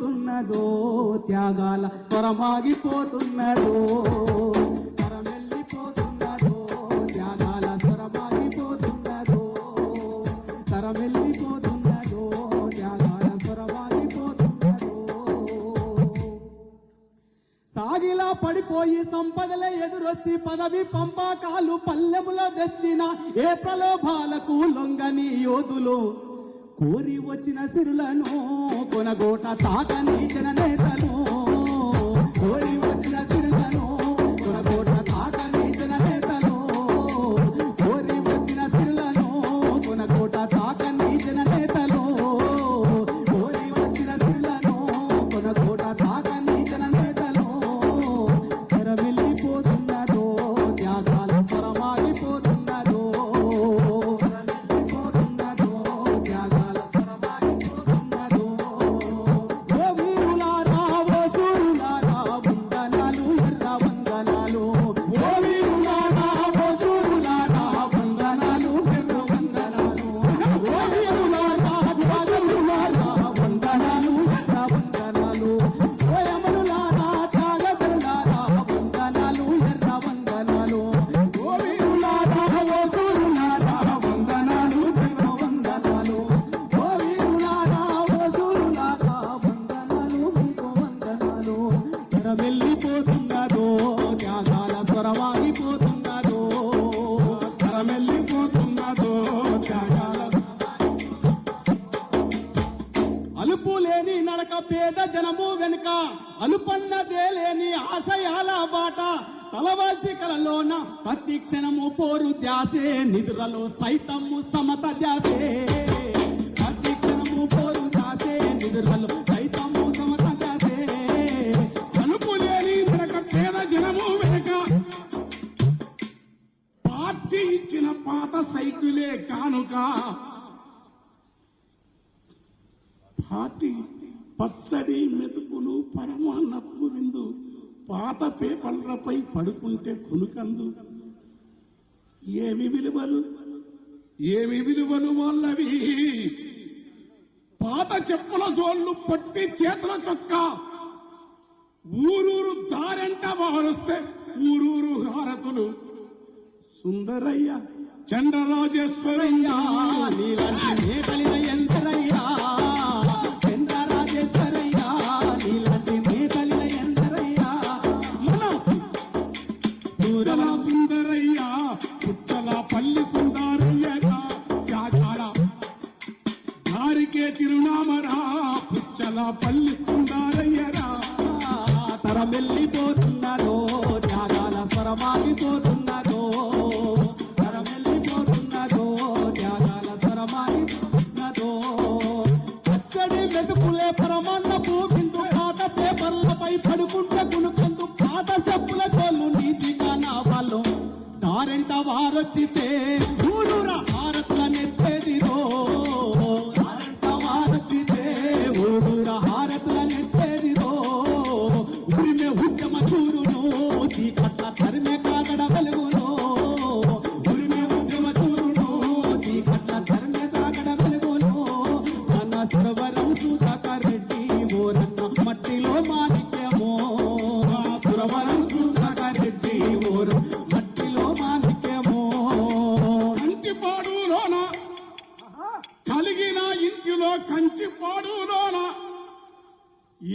తరమెల్లిపోతున్నదో త్యాగాల స్వరమాగిపోతున్నదో త్యాగాల త్యాగాల సాగిలా పడిపోయి సంపదలే ఎదురొచ్చి పదవి పంపకాలు పల్లెములో తెచ్చిన ఏ ప్రలోభాలకు లొంగని యోధులు? కోరి వచ్చిన సిరులను కొనగోట తాకని నేతను. కోరి వచ్చిన సిరులను కొనగోట తాకని నేతను. కోరి వచ్చిన సిరులను కొనగోట తాకని తెరమెల్లిపోతున్నదో త్యాగాల స్వరమాగిపోతున్నదో తరమెల్లిపోతున్నదో త్యాగాల అలుపు లేని నడక పేద జనము వెనుక అలుపన్నదే లేని ఆశయాల బాట. తలవాల్చి కలలోన ప్రతి క్షణము పోరు ధ్యాసే నిధులలో సైతము సమత ధ్యాసే. ప్రతి క్షణము పోరు ధ్యాసే నిధులలో సైకిలే కానుక. పార్టీ పచ్చడి మెతుకులు పరమాన్నపు విందు పాత పేపర్లపై పడుకుంటే కునుకందు. ఏమి విలువలు? ఏమి విలువలు వాళ్ళవి? పాత చెప్పుల జోళ్ళు పట్టి చేతుల చొక్కా. ఊరూరు దారంట మారుస్తే ఊరూరు హారతులు. సుందరయ్య చంద్రరాజేశ్వరయ్య నీలాంటి నేతలిన ఎంతరయ్యా చంద్రరాజేశ్వరయ్యా నీలాంటి నేతలిన ఎంతరయ్యా మన సూరమ సుజల సుందరయ్య పుచ్చల పల్లి సుందరయ్యరా త్యాగాల దారికే చిరునామరా పుచ్చల పల్లి సుందరయ్యరా. తరమెల్లిపోతున్నదో త్యాగాల స్వరమాగిపోతున్నదో. పచ్చడి మెతుకులే పరమాన్న పూకిందు పాత పేపర్లపై పడుకుంటే కునుకుందు పాత చెప్పుల తోలు నీతిగా నా వాళ్ళు. దారెంట వారొచ్చితే ఊరురా హారతుల నెత్తేదిరో దారెంట వారొచ్చితే ఊరురా హారతుల నెత్తేదిరో ఉరిమే ఉద్యమ చూరును చీకట్ల తరిమే సుధాకర్ రెడ్డి ఓరన్న మట్టిలో మాణిక్యమో సురవరం సుధాకర్ రెడ్డి ఓరు మట్టిలో మాణిక్యమో కంచిపాడులోన కలిగిన ఇంటిలో కంచిపాడులోన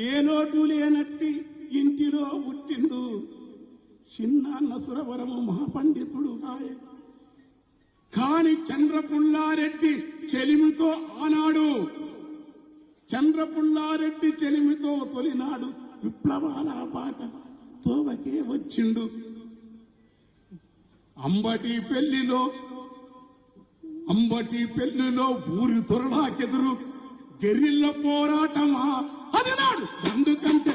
ఏ లోటు లేనట్టి ఇంటిలో పుట్టిండు చిన్నాన్న సురవరము మహాపండితుడు ఆయ కాని చంద్రపుల్లారెడ్డి చెలిమితో ఆనాడు చంద్రపుల్లారెడ్డి చెలిమితో తొలినాడు విప్లవాల పాట తోవకే వచ్చిండు. అంబటి పెళ్ళిలో అంబటి పెళ్ళిలో ఊరి తొరణాకెదురు గెరిల్ల పోరాటమా? అది నాడు. ఎందుకంటే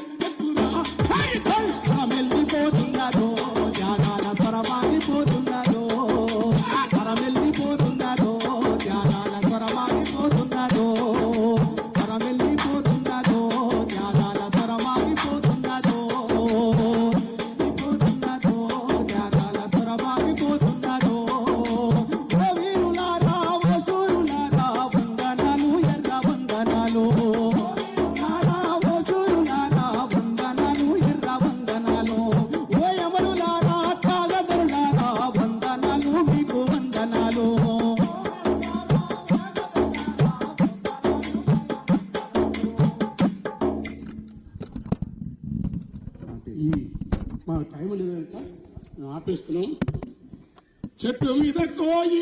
ఈ మా టైం లేదంట ఆపేస్తున్నాం చెట్టు మీద కోయి